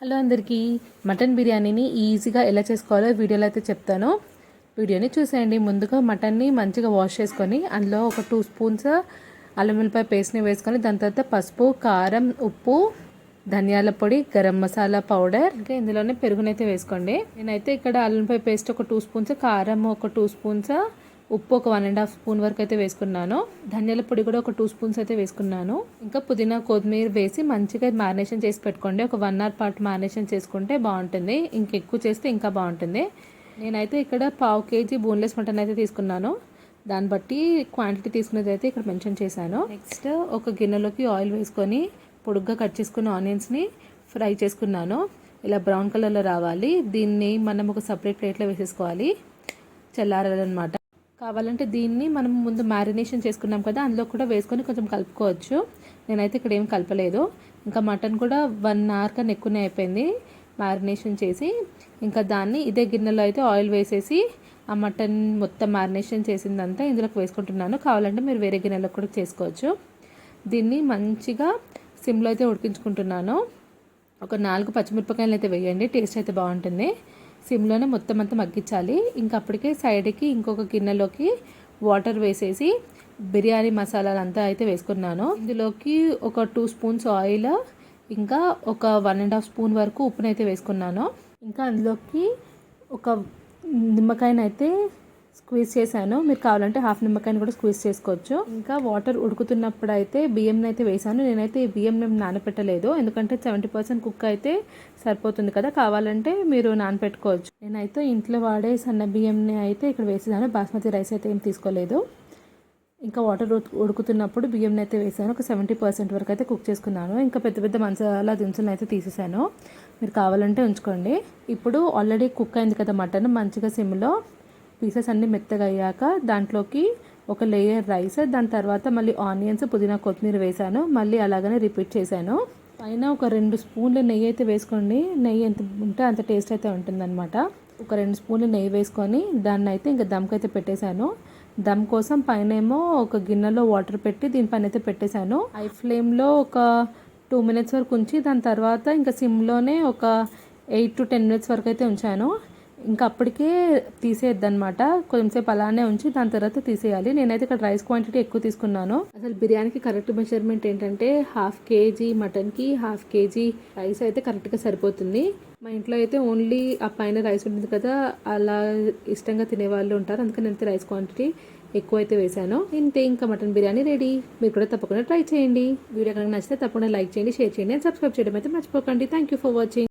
Hello అందరికీ. Mutton బిర్యానీని ఈజీగా ఎలా చేసుకోవాలో వీడియోలో అయితే చెప్తాను. వీడియోని చూసేయండి. ముందుగా మటన్ని మంచిగా వాష్ చేసుకొని అందులో ఒక టూ స్పూన్స్ అల్లం వెల్లిపాయ పేస్ట్ని వేసుకొని దాని తర్వాత పసుపు కారం ఉప్పు ధనియాల పొడి గరం మసాలా పౌడర్ ఇంకా ఇందులోనే పెరుగునైతే వేసుకోండి. నేనైతే ఇక్కడ అల్లం పేస్ట్ ఒక టూ స్పూన్స్ కారం ఒక టూ స్పూన్స్ ఉప్పు ఒక వన్ అండ్ హాఫ్ స్పూన్ వరకు అయితే వేసుకున్నాను. ధనియాల పొడి కూడా ఒక టూ స్పూన్స్ అయితే వేసుకున్నాను. ఇంకా పుదీనా కొత్తిమీర వేసి మంచిగా మ్యారినేషన్ చేసి పెట్టుకోండి. ఒక వన్ అవర్ పాటు మ్యారినేషన్ చేసుకుంటే బాగుంటుంది. ఇంకెక్కువ చేస్తే ఇంకా బాగుంటుంది. నేనైతే ఇక్కడ పావు కేజీ బోన్లెస్ మటన్ అయితే తీసుకున్నాను. దాన్ని బట్టి క్వాంటిటీ తీసుకునేది అయితే ఇక్కడ మెన్షన్ చేశాను. నెక్స్ట్ ఒక గిన్నెలోకి ఆయిల్ వేసుకొని పొడుగ్గా కట్ చేసుకున్న ఆనియన్స్ని ఫ్రై చేసుకున్నాను. ఇలా బ్రౌన్ కలర్లో రావాలి. దీన్ని మనం ఒక సపరేట్ ప్లేట్లో వేసేసుకోవాలి. చల్లారాలన్నమాట. కావాలంటే దీన్ని మనం ముందు మ్యారినేషన్ చేసుకున్నాం కదా అందులో కూడా వేసుకొని కొంచెం కలుపుకోవచ్చు. నేనైతే ఇక్కడ ఏం కలపలేదు. ఇంకా మటన్ కూడా వన్ అవర్ కన్నా ఎక్కువనే అయిపోయింది మ్యారినేషన్ చేసి. ఇంకా దాన్ని ఇదే గిన్నెలో అయితే ఆయిల్ వేసేసి ఆ మటన్ మొత్తం మ్యారినేషన్ చేసిందంతా ఇందులోకి వేసుకుంటున్నాను. కావాలంటే మీరు వేరే గిన్నెలో కూడా చేసుకోవచ్చు. దీన్ని మంచిగా సిమ్లో అయితే ఉడికించుకుంటున్నాను. ఒక నాలుగు పచ్చిమిరపకాయలు అయితే వేయండి టేస్ట్ అయితే బాగుంటుంది. సిమ్లోనే మొత్తం అంతా మగ్గించాలి. ఇంకా అప్పటికే సైడ్కి ఇంకొక గిన్నెలోకి వాటర్ వేసేసి బిర్యానీ మసాలాలు అంతా అయితే వేసుకున్నాను. ఇందులోకి ఒక టూ స్పూన్స్ ఆయిల్ ఇంకా ఒక వన్ అండ్ హాఫ్ స్పూన్ వరకు ఉప్పునైతే వేసుకున్నాను. ఇంకా అందులోకి ఒక నిమ్మకాయనైతే స్క్వీజ్ చేశాను. మీరు కావాలంటే హాఫ్ నిమ్మకాయని కూడా స్క్వీజ్ చేసుకోవచ్చు. ఇంకా వాటర్ ఉడుకుతున్నప్పుడు అయితే బియ్యం అయితే వేసాను నేనైతే ఈ బియ్యం నానపెట్టలేదు. ఎందుకంటే సెవెంటీ పర్సెంట్ కుక్ అయితే సరిపోతుంది కదా. కావాలంటే మీరు నానపెట్టుకోవచ్చు. నేనైతే ఇంట్లో వాడే సన్న బియ్యంని అయితే ఇక్కడ వేసేసాను. బాస్మతి రైస్ అయితే ఏం తీసుకోలేదు. ఇంకా వాటర్ ఉడుకుతున్నప్పుడు బియ్యంని అయితే వేసాను. ఒక సెవెంటీ పర్సెంట్ వరకు అయితే కుక్ చేసుకున్నాను. ఇంకా పెద్ద పెద్ద మసాలా దినుసులను అయితే తీసేసాను. మీరు కావాలంటే ఉంచుకోండి. ఇప్పుడు ఆల్రెడీ కుక్ అయింది కదా మటన్. మంచిగా సిమ్లో పీసెస్ అన్నీ మెత్తగా అయ్యాక దాంట్లోకి ఒక లేయర్ రైస్ దాని తర్వాత మళ్ళీ ఆనియన్స్ పుదీనా కొత్తిమీర వేసాను మళ్ళీ అలాగనే రిపీట్ చేశాను. పైన ఒక రెండు స్పూన్లు నెయ్యి అయితే వేసుకోండి. నెయ్యి ఎంత ఉంటే అంత టేస్ట్ అయితే ఉంటుందన్నమాట. ఒక రెండు స్పూన్లు నెయ్యి వేసుకొని దాన్ని అయితే ఇంకా దమ్కి అయితే పెట్టేశాను. దమ్ కోసం పైన ఏమో ఒక గిన్నెలో వాటర్ పెట్టి దీనిపైన అయితే పెట్టేశాను. హై ఫ్లేమ్లో ఒక టూ మినిట్స్ వరకు ఉంచి దాని తర్వాత ఇంకా సిమ్లోనే ఒక ఎయిట్ టు టెన్ మినిట్స్ వరకు అయితే ఉంచాను. ఇంకా అప్పటికే తీసేయద్దనమాట కొంచెంసేపు అలానే ఉంచి దాని తర్వాత తీసేయాలి. నేనైతే ఇక్కడ రైస్ క్వాంటిటీ ఎక్కువ తీసుకున్నాను. అసలు బిర్యానీకి కరెక్ట్ మెజర్మెంట్ ఏంటంటే హాఫ్ కేజీ మటన్కి హాఫ్ కేజీ రైస్ అయితే కరెక్ట్గా సరిపోతుంది. మా ఇంట్లో అయితే ఓన్లీ ఆ పైన రైస్ ఉంటుంది కదా అలా ఇష్టంగా తినే వాళ్ళు ఉంటారు. అందుకని నేనైతే రైస్ క్వాంటిటీ ఎక్కువ అయితే వేసాను ఇంతే ఇంకా మటన్ బిర్యానీ రెడీ. మీరు కూడా తప్పకుండా ట్రై చేయండి. వీడియో కనుక నచ్చితే తప్పకుండా లైక్ చేయండి షేర్ చేయండి అండ్ సబ్స్క్రైబ్ చేయడం అయితే మర్చిపోకండి. Thank you for watching